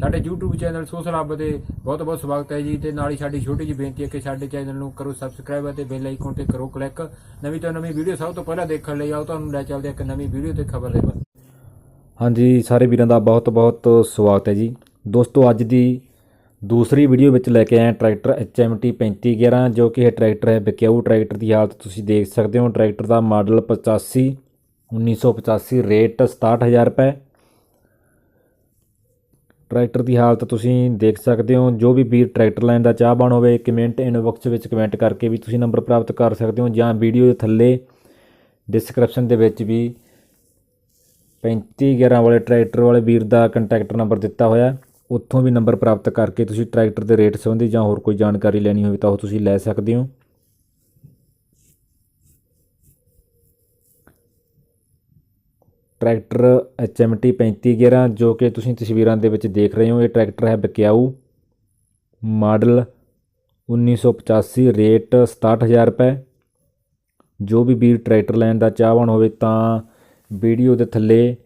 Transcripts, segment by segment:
ਸਾਡੇ YouTube channel social ਹੱਬ ਦੇ ਬਹੁਤ ਬਹੁਤ ਸਵਾਗਤ ਹੈ ਜੀ ਤੇ ਨਾਲ ਹੀ ਸਾਡੀ ਛੋਟੀ ਜਿਹੀ ਬੇਨਤੀ ਹੈ ਕਿ ਸਾਡੇ ਚੈਨਲ ਨੂੰ ਕਰੋ ਸਬਸਕ੍ਰਾਈਬ ਅਤੇ ਬੈਲ ਆਈਕਨ ਤੇ ਕਰੋ ਕਲਿੱਕ ਨਵੀਂ ਤੋਂ ਨਵੀਂ ਵੀਡੀਓ ਸਭ ਤੋਂ ਪਹਿਲਾਂ ਦੇਖਣ ਲਈ ਆਓ, ਤੁਹਾਨੂੰ ਲੈ ਚੱਲਦੇ ਇੱਕ ਨਵੀਂ ਵੀਡੀਓ ਤੇ ਖਬਰ ਦੇ ਬਾਰੇ ਹਾਂਜੀ, ਸਾਰੇ ਵੀਰਾਂ ਦਾ ਬਹੁਤ ਬਹੁਤ ਸਵਾਗਤ ਹੈ ਜੀ। ਦੋਸਤੋ, ਅੱਜ ਦੀ ਦੂਸਰੀ ਵੀਡੀਓ ਵਿੱਚ ਲੈ ਕੇ ਆਏ ਹਾਂ ਟਰੈਕਟਰ HMT 3511 ਜੋ ਕਿ ਇਹ ਟਰੈਕਟਰ ਹੈ, ਵਿਕਿਆਊ ਟਰੈਕਟਰ ਦੀ ਹਾਲਤ ਤੁਸੀਂ ਦੇਖ ਸਕਦੇ ਹੋ। ਟਰੈਕਟਰ ਦਾ ਮਾਡਲ 85 1985 ਰੇਟ 67000 ਰੁਪਏ। ਟਰੈਕਟਰ ਦੀ ਹਾਲਤ ਤੁਸੀਂ ਦੇਖ ਸਕਦੇ ਹੋ। ਜੋ ਵੀ ਵੀਰ ਟਰੈਕਟਰ ਲੈਣ ਦਾ ਚਾਹਵਾਨ ਹੋਵੇ, ਕਮੈਂਟ ਇਨਬਾਕਸ ਵਿੱਚ ਕਮੈਂਟ ਕਰਕੇ ਵੀ ਤੁਸੀਂ ਨੰਬਰ ਪ੍ਰਾਪਤ ਕਰ ਸਕਦੇ ਹੋ ਜਾਂ ਵੀਡੀਓ ਦੇ ਥੱਲੇ ਡਿਸਕ੍ਰਿਪਸ਼ਨ ਦੇ ਵਿੱਚ ਵੀ 3511 ਵਾਲੇ ਟਰੈਕਟਰ ਵਾਲੇ ਵੀਰ ਦਾ ਕੰਟੈਕਟ ਨੰਬਰ ਦਿੱਤਾ ਹੋਇਆ। ਉੱਥੋਂ ਵੀ ਨੰਬਰ ਪ੍ਰਾਪਤ ਕਰਕੇ ਤੁਸੀਂ ਟਰੈਕਟਰ ਦੇ ਰੇਟ ਸੰਬੰਧੀ ਜਾਂ ਹੋਰ ਕੋਈ ਜਾਣਕਾਰੀ ਲੈਣੀ ਹੋਵੇ ਤਾਂ ਉਹ ਤੁਸੀਂ ਲੈ ਸਕਦੇ ਹੋ। ਟਰੈਕਟਰ HMT 3511 ਜੋ ਕਿ ਤੁਸੀਂ ਤਸਵੀਰਾਂ ਦੇ ਵਿੱਚ ਦੇਖ ਰਹੇ ਹੋ, ਇਹ ਟਰੈਕਟਰ ਹੈ ਬਕਿਆਊ, ਮਾਡਲ 1985 ਰੇਟ 67000 ਰੁਪਏ। ਜੋ ਵੀ ਵੀਰ ਟਰੈਕਟਰ ਲੈਣ ਦਾ ਚਾਹਵਾਨ ਹੋਵੇ ਤਾਂ ਵੀਡੀਓ ਦੇ ਥੱਲੇ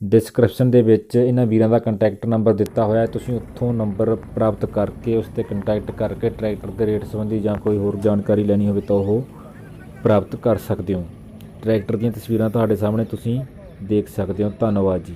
ਡਿਸਕ੍ਰਿਪਸ਼ਨ ਦੇ ਵਿੱਚ ਇਹਨਾਂ ਵੀਰਾਂ ਦਾ ਕੰਟੈਕਟ ਨੰਬਰ ਦਿੱਤਾ ਹੋਇਆ ਹੈ। ਤੁਸੀਂ ਉੱਥੋਂ ਨੰਬਰ ਪ੍ਰਾਪਤ ਕਰਕੇ ਉਸ ਤੇ ਕੰਟੈਕਟ ਕਰਕੇ ਟਰੈਕਟਰ ਦੇ ਰੇਟ ਸੰਬੰਧੀ ਜਾਂ ਕੋਈ ਹੋਰ ਜਾਣਕਾਰੀ ਲੈਣੀ ਹੋਵੇ ਤਾਂ ਉਹ ਪ੍ਰਾਪਤ ਕਰ ਸਕਦੇ ਹੋ। ਟਰੈਕਟਰ ਦੀਆਂ ਤਸਵੀਰਾਂ ਤੁਹਾਡੇ ਸਾਹਮਣੇ ਤੁਸੀਂ ਦੇਖ ਸਕਦੇ ਹੋ। ਧੰਨਵਾਦ ਜੀ।